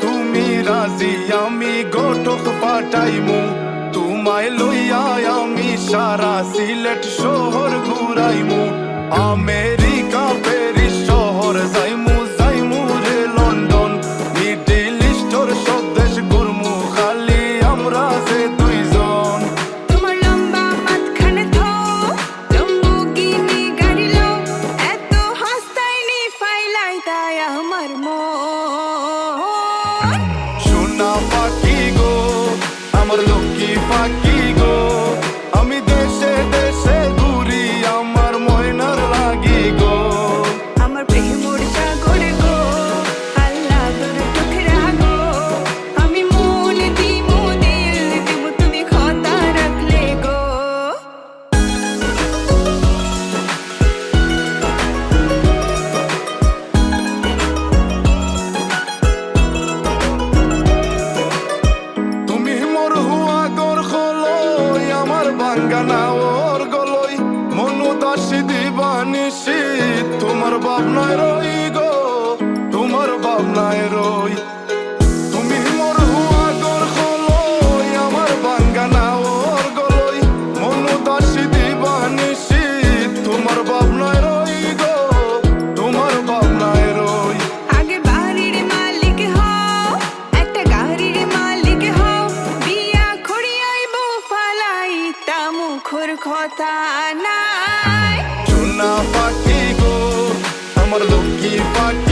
তুমি রাজি আমি গোটক পাঠাইমু তোমায় লইয়া আমি সারা সিলেট আমের সোনা পাখি গো আমার লক্ষ্মী পাখি। ঠিকানা ওর গলই মনু দাসী দিবানিসি তোমার বাপ নয় মুখুর কথা নাই। চুনা পাটি গো আমার লক্ষ্মী পাটি